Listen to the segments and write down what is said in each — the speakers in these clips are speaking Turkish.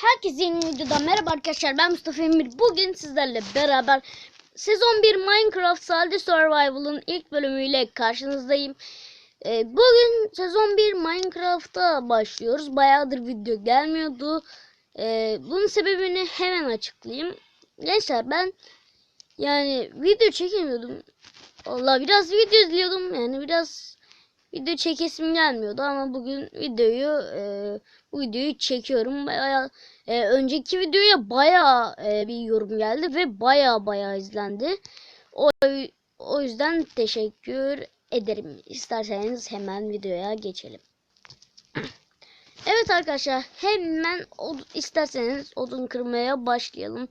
Herkese yeni videodan merhaba arkadaşlar ben Mustafa Emir. Bugün sizlerle beraber sezon 1 Minecraft Salty Survival'ın ilk bölümüyle karşınızdayım. Ee, bugün sezon 1 Minecraft'a başlıyoruz. Bayağıdır video gelmiyordu. Ee, bunun sebebini hemen açıklayayım. Gençler ben yani video çekemiyordum. Allah biraz video izliyordum. Yani biraz video çekesim gelmiyordu ama bugün videoyu e, bu videoyu çekiyorum. Bayağı e, önceki videoya bayağı e, bir yorum geldi ve bayağı bayağı izlendi. O o yüzden teşekkür ederim. İsterseniz hemen videoya geçelim. Evet arkadaşlar hemen od- isterseniz odun kırmaya başlayalım.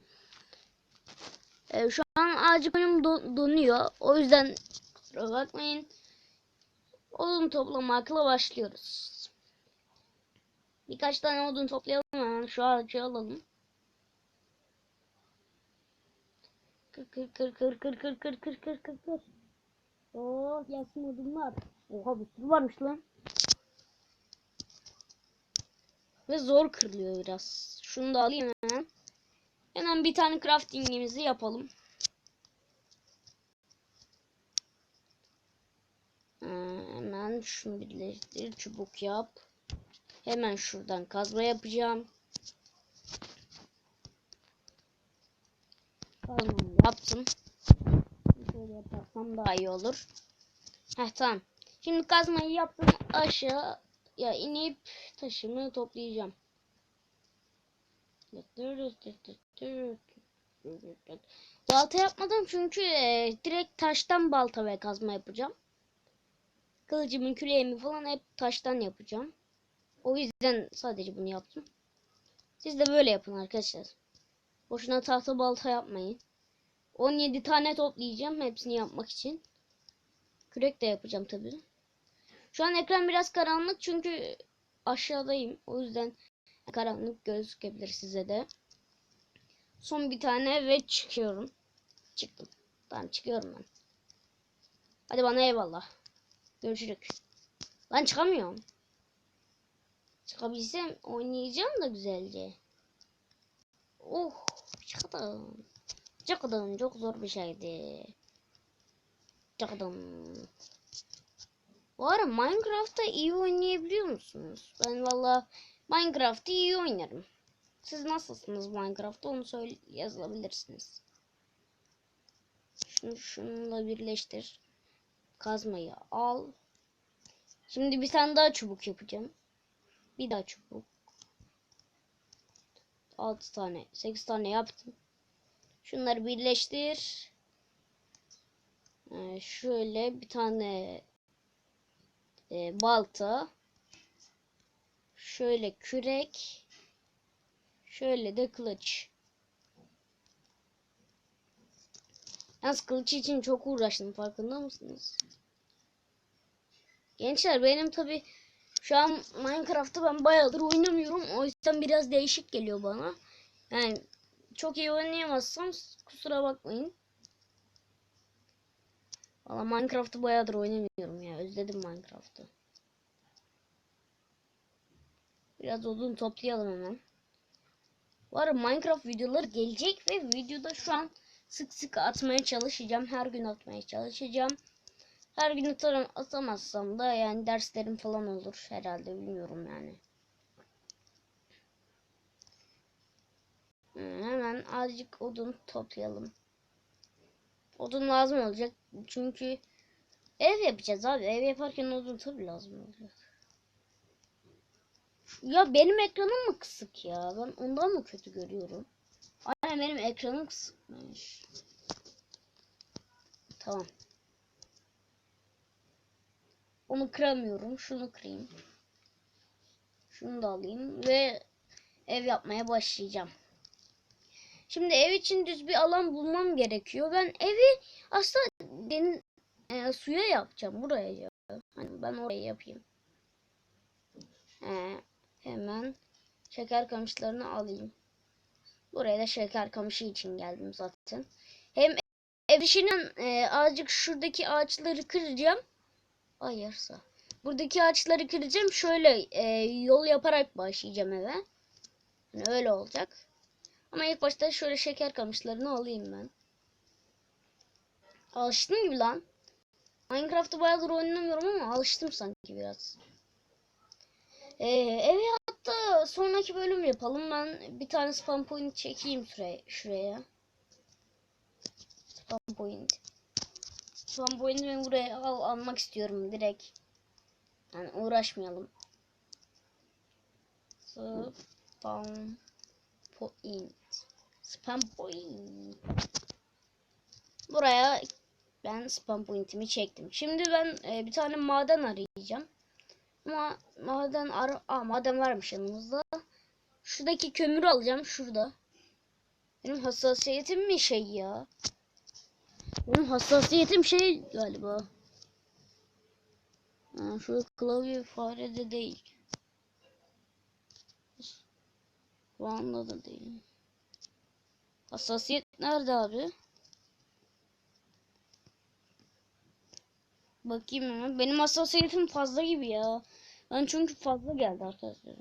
E, şu an ağacı koyum don- donuyor. O yüzden bakmayın. Odun toplamakla başlıyoruz. Birkaç tane odun toplayalım hemen. Şu ağacı alalım. Kır kır kır kır kır kır kır kır kır kır kır. Oo gelsin odunlar. Oha bir sürü varmış lan. Ve zor kırılıyor biraz. Şunu da alayım hemen. Hemen bir tane craftingimizi yapalım. Ee, hemen şunu birleştir. Çubuk yap. Hemen şuradan kazma yapacağım. Kazmamı yaptım. Şöyle yaparsam daha iyi olur. Heh tamam. Şimdi kazmayı yaptım. Aşağıya inip taşımı toplayacağım. Balta yapmadım çünkü e, direkt taştan balta ve kazma yapacağım. Kılıcımın küreğimi falan hep taştan yapacağım. O yüzden sadece bunu yaptım. Siz de böyle yapın arkadaşlar. Boşuna tahta balta yapmayın. 17 tane toplayacağım hepsini yapmak için. Kürek de yapacağım tabii. Şu an ekran biraz karanlık çünkü aşağıdayım. O yüzden karanlık gözükebilir size de. Son bir tane ve çıkıyorum. Çıktım. Tamam çıkıyorum ben. Hadi bana eyvallah. Görüşürüz. Lan çıkamıyorum. Çıkabilsem oynayacağım da güzelce. Oh çıktım. Çıktım çok zor bir şeydi. Çıktım. Bu ara Minecraft'ta iyi oynayabiliyor musunuz? Ben valla Minecraft'ı iyi oynarım. Siz nasılsınız Minecraft'ta onu söyle yazabilirsiniz. Şunu şununla birleştir. Kazmayı al. Şimdi bir tane daha çubuk yapacağım. Bir daha çubuk. 6 tane, 8 tane yaptım. Şunları birleştir. Ee, şöyle bir tane e, balta. Şöyle kürek. Şöyle de kılıç. Yalnız kılıç için çok uğraştım farkında mısınız? Gençler benim tabi şu an Minecraft'ı ben bayağıdır oynamıyorum. O yüzden biraz değişik geliyor bana. Yani çok iyi oynayamazsam kusura bakmayın. Valla Minecraft'ı bayağıdır oynamıyorum ya. Özledim Minecraft'ı. Biraz odun toplayalım hemen. Var Minecraft videoları gelecek ve videoda şu an sık sık atmaya çalışacağım. Her gün atmaya çalışacağım. Her gün atarım atamazsam da yani derslerim falan olur herhalde bilmiyorum yani. Hemen azıcık odun toplayalım. Odun lazım olacak çünkü ev yapacağız abi. Ev yaparken odun tabii lazım olacak. Ya benim ekranım mı kısık ya? Ben ondan mı kötü görüyorum? Aynen benim ekranım kısıkmış. Tamam. Onu kıramıyorum. Şunu kırayım. Şunu da alayım ve ev yapmaya başlayacağım. Şimdi ev için düz bir alan bulmam gerekiyor. Ben evi aslında den, e, suya yapacağım. Buraya ya. Hani ben oraya yapayım. E, hemen şeker kamışlarını alayım. Buraya da şeker kamışı için geldim zaten. Hem ev işinin e, azıcık şuradaki ağaçları kıracağım. Hayırsa. Buradaki ağaçları kıracağım. Şöyle e, yol yaparak başlayacağım eve. Yani öyle olacak. Ama ilk başta şöyle şeker kamışlarını alayım ben. Alıştım gibi lan. Minecraft'ı bayağıdır oynamıyorum ama alıştım sanki biraz. Ee, hatta sonraki bölüm yapalım. Ben bir tane spam point çekeyim şuraya. şuraya. Spam point. Spam point'i ben buraya al, almak istiyorum direkt. Yani uğraşmayalım. Spam point. Spam point. Buraya ben spam point'imi çektim. Şimdi ben e, bir tane maden arayacağım. Ama maden ar Aa, maden varmış yanımızda. Şuradaki kömürü alacağım şurada. Benim hassasiyetim mi şey ya? Benim hassasiyetim şey galiba. Ha, şu klavye farede değil. Bu anda da değil. Hassasiyet nerede abi? Bakayım hemen. Benim hassasiyetim fazla gibi ya. Ben çünkü fazla geldi arkadaşlar.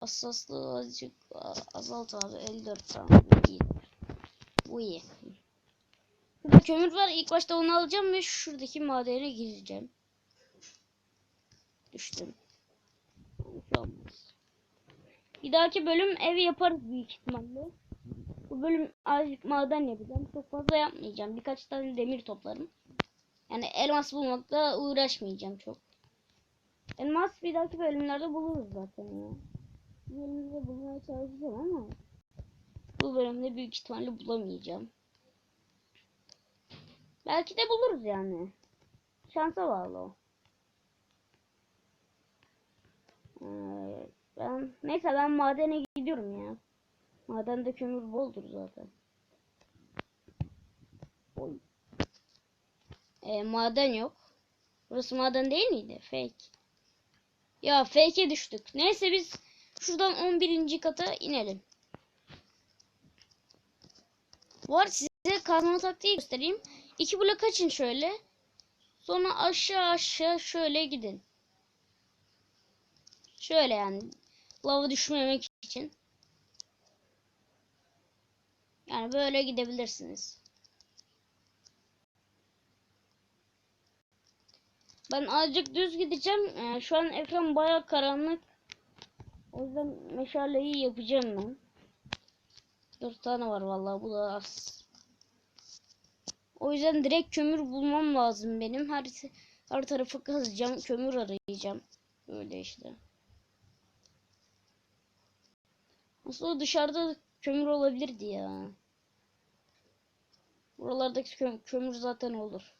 Hassaslığı azıcık azalt abi. 54 tamam. iyi. Bu iyi. Burada kömür var. İlk başta onu alacağım ve şuradaki madene gireceğim. Düştüm. Bir dahaki bölüm ev yaparız büyük ihtimalle. Bu bölüm azıcık maden yapacağım. Çok fazla yapmayacağım. Birkaç tane demir toplarım. Yani elmas bulmakla uğraşmayacağım çok. Elmas bir dahaki bölümlerde buluruz zaten ya. Bölümde bulmaya çalışacağım ama bu bölümde büyük ihtimalle bulamayacağım. Belki de buluruz yani. Şansa bağlı o. Ee, ben neyse ben madene gidiyorum ya. Madende kömür boldur zaten. Oy. Ee, maden yok. Burası maden değil miydi? Fake. Ya fake'e düştük. Neyse biz şuradan 11. kata inelim. Arada size kazma taktiği göstereyim. İki blok açın şöyle. Sonra aşağı aşağı şöyle gidin. Şöyle yani. Lava düşmemek için. Yani böyle gidebilirsiniz. Ben azıcık düz gideceğim. Ee, şu an ekran baya karanlık. O yüzden meşaleyi yapacağım ben. Dört tane var vallahi bu da az. O yüzden direkt kömür bulmam lazım benim. Her her tarafı kazacağım, kömür arayacağım. Böyle işte. Aslında dışarıda kömür olabilirdi ya. Buralardaki kö kömür zaten olur.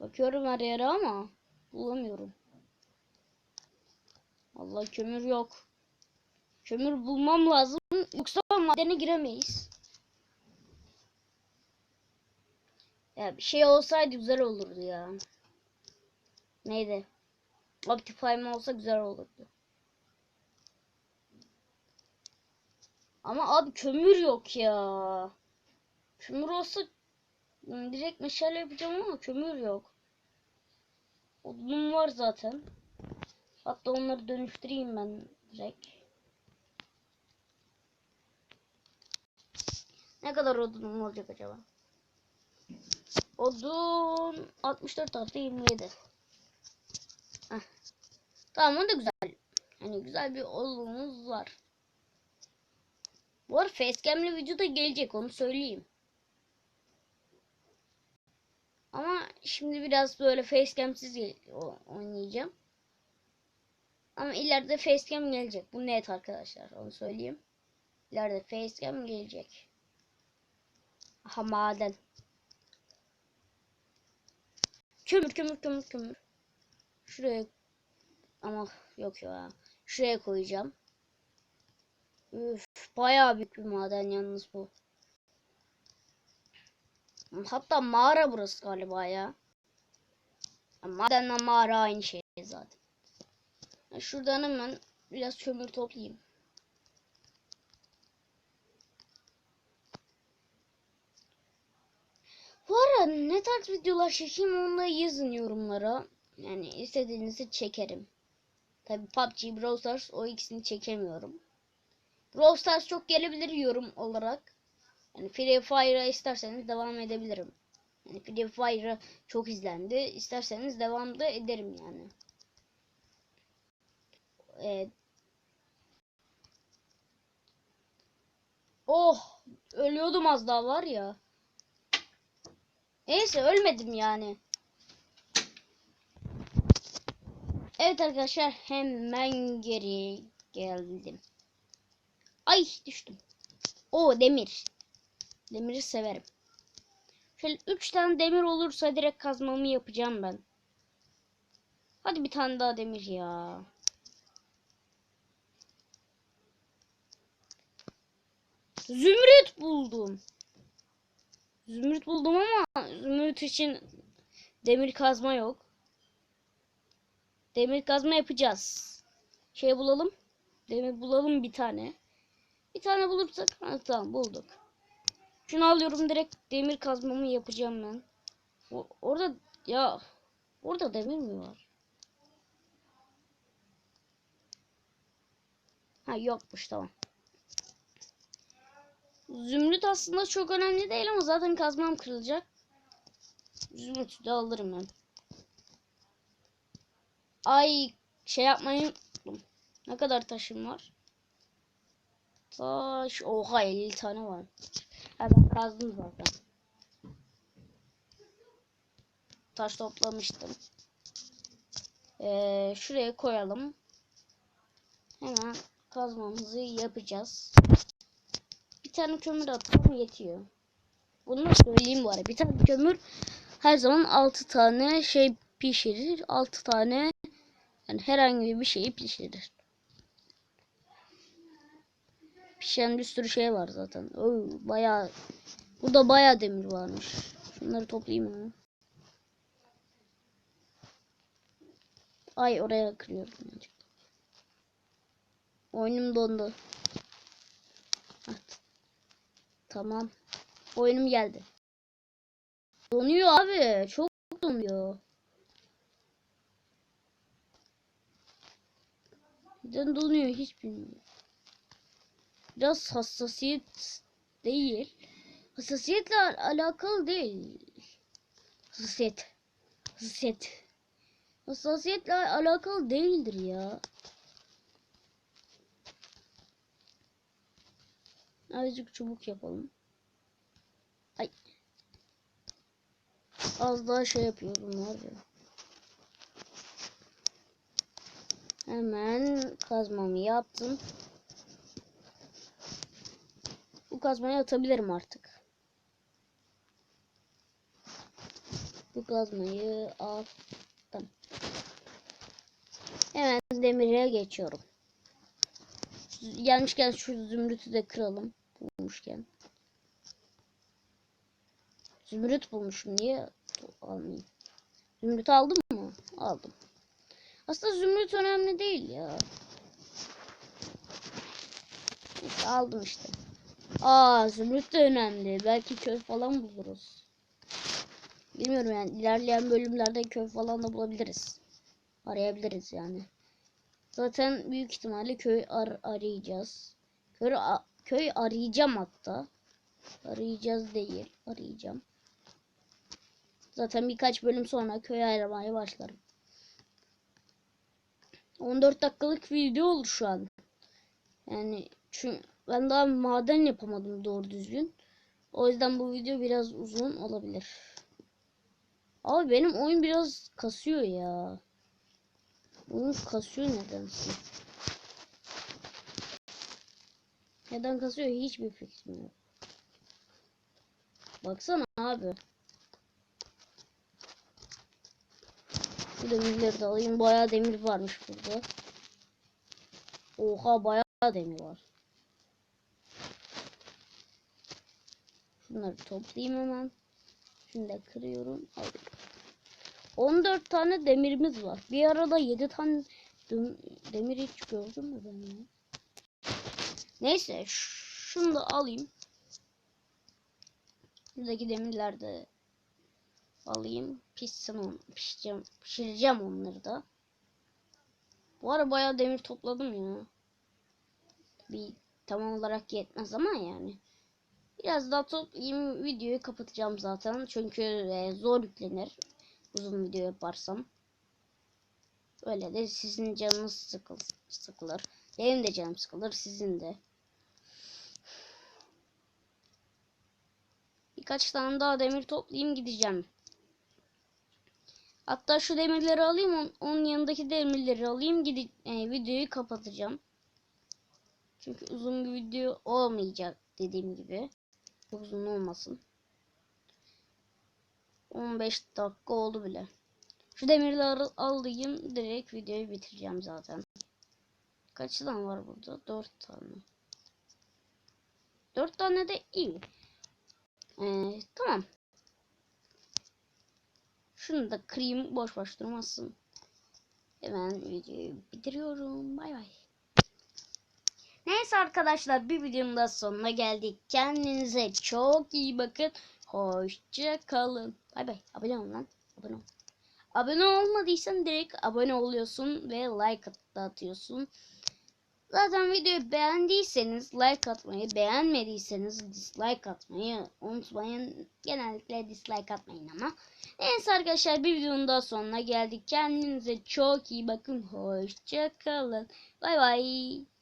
Bakıyorum her yere ama bulamıyorum. Allah kömür yok. Kömür bulmam lazım. Yoksa madene giremeyiz. Ya bir şey olsaydı güzel olurdu ya. Neydi? Optifine olsa güzel olurdu. Ama abi kömür yok ya. Kömür olsa ım, direkt meşale yapacağım ama kömür yok. Odunum var zaten. Hatta onları dönüştüreyim ben direkt. Ne kadar odunum olacak acaba? Odun 64 artı 27. Heh. Tamam o da güzel. Hani güzel bir odunumuz var. Bu arada facecam'li video da gelecek onu söyleyeyim. Ama şimdi biraz böyle facecam'siz oynayacağım. Ama ileride facecam gelecek. Bu net arkadaşlar onu söyleyeyim. İleride facecam gelecek. Aha maden. Kömür kömür kömür kömür. Şuraya ama yok ya. Şuraya koyacağım. Üf, bayağı büyük bir maden yalnız bu. Hatta mağara burası galiba ya. Madenle mağara aynı şey zaten. Şuradan hemen biraz kömür toplayayım. Bu ara ne tarz videolar çekeyim da yazın yorumlara. Yani istediğinizi çekerim. Tabi PUBG, Brawl Stars o ikisini çekemiyorum. Brawl Stars çok gelebilir yorum olarak. Yani Free Fire'a isterseniz devam edebilirim. Yani Free Fire çok izlendi. İsterseniz devam da ederim yani. Evet. Oh! Ölüyordum az daha var ya. Neyse ölmedim yani. Evet arkadaşlar hemen geri geldim. Ay düştüm. O demir. Demiri severim. Şöyle 3 tane demir olursa direkt kazmamı yapacağım ben. Hadi bir tane daha demir ya. Zümrüt buldum. Zümrüt buldum ama zümrüt için demir kazma yok. Demir kazma yapacağız. Şey bulalım. Demir bulalım bir tane. Bir tane bulursak ha, tamam bulduk. Şunu alıyorum direkt demir kazmamı yapacağım ben. O, orada ya orada demir mi var? Ha yokmuş tamam. Zümrüt aslında çok önemli değil ama zaten kazmam kırılacak. Zümrüt'ü de alırım ben. Ay şey yapmayı. Ne kadar taşım var? Taş. Oha 50 tane var. Ha ben kazdım zaten. Taş toplamıştım. Ee, şuraya koyalım. Hemen kazmamızı yapacağız. Bir tane kömür atalım yetiyor. Bunu da söyleyeyim arada. Bir tane kömür her zaman 6 tane şey pişirir. 6 tane yani herhangi bir şeyi pişirir. Pişen bir sürü şey var zaten. Oo, bayağı burada bayağı demir varmış. Şunları toplayayım mı? Ay oraya kırıyorum. Oyunum dondu. Evet. Tamam. Oyunum geldi. Donuyor abi. Çok donuyor. Neden donuyor hiç bilmiyorum. Biraz hassasiyet değil. Hassasiyetle al- alakalı değil. Hassasiyet. Hassasiyet. Hassasiyetle alakalı değildir ya. Azıcık çubuk yapalım. Ay. Az daha şey yapıyorum var ya. Hemen kazmamı yaptım. Bu kazmayı atabilirim artık. Bu kazmayı attım. Hemen demire geçiyorum. Gelmişken şu zümrütü de kıralım. Bulmuşken. Zümrüt bulmuşum. Niye almayayım? Zümrüt aldım mı? Aldım. Aslında zümrüt önemli değil ya. Neyse, aldım işte. Aa zümrüt de önemli. Belki köy falan buluruz. Bilmiyorum yani ilerleyen bölümlerde köy falan da bulabiliriz. Arayabiliriz yani. Zaten büyük ihtimalle köy ar arayacağız. Köy, köy arayacağım hatta. Arayacağız değil. Arayacağım. Zaten birkaç bölüm sonra köy aramaya başlarım. 14 dakikalık video olur şu an. Yani çünkü ben daha maden yapamadım doğru düzgün. O yüzden bu video biraz uzun olabilir. Abi benim oyun biraz kasıyor ya. Oyun kasıyor nedense. Neden kasıyor hiçbir fikrim yok. Baksana abi. Şu demirleri de alayım. Bayağı demir varmış burada. Oha bayağı demir var. Şunları toplayayım hemen. Şunu da kırıyorum. Aldık. 14 tane demirimiz var. Bir arada 7 tane dem- demir hiç gördün mü ben ya? Neyse şunu da alayım. Buradaki demirler de alayım. Pişsin on, pişireceğim, pişireceğim onları da. Bu ara bayağı demir topladım ya. Bir tam olarak yetmez ama yani. Biraz daha toplayayım videoyu kapatacağım zaten. Çünkü e, zor yüklenir. Uzun video yaparsam. Öyle de sizin canınız sıkıl, sıkılır. Benim de canım sıkılır. Sizin de. Birkaç tane daha demir toplayayım gideceğim. Hatta şu demirleri alayım. on- Onun yanındaki demirleri alayım. Gidip e, videoyu kapatacağım. Çünkü uzun bir video olmayacak dediğim gibi. Uzun olmasın. 15 dakika oldu bile. Şu demirleri alayım. Direkt videoyu bitireceğim zaten. Kaç tane var burada? 4 tane. 4 tane de iyi. Ee, tamam. Şunu da kırayım. Boş boş durmasın. Hemen videoyu bitiriyorum. Bay bay. Arkadaşlar bir videonun da sonuna geldik. Kendinize çok iyi bakın. Hoşça kalın. Bay bay. Abone ol lan. Abone ol. Abone olmadıysan direkt abone oluyorsun ve like atıyorsun. Zaten videoyu beğendiyseniz like atmayı, beğenmediyseniz dislike atmayı unutmayın. Genellikle dislike atmayın ama. Neyse arkadaşlar bir videonun daha sonuna geldik. Kendinize çok iyi bakın. Hoşça kalın. Bay bay.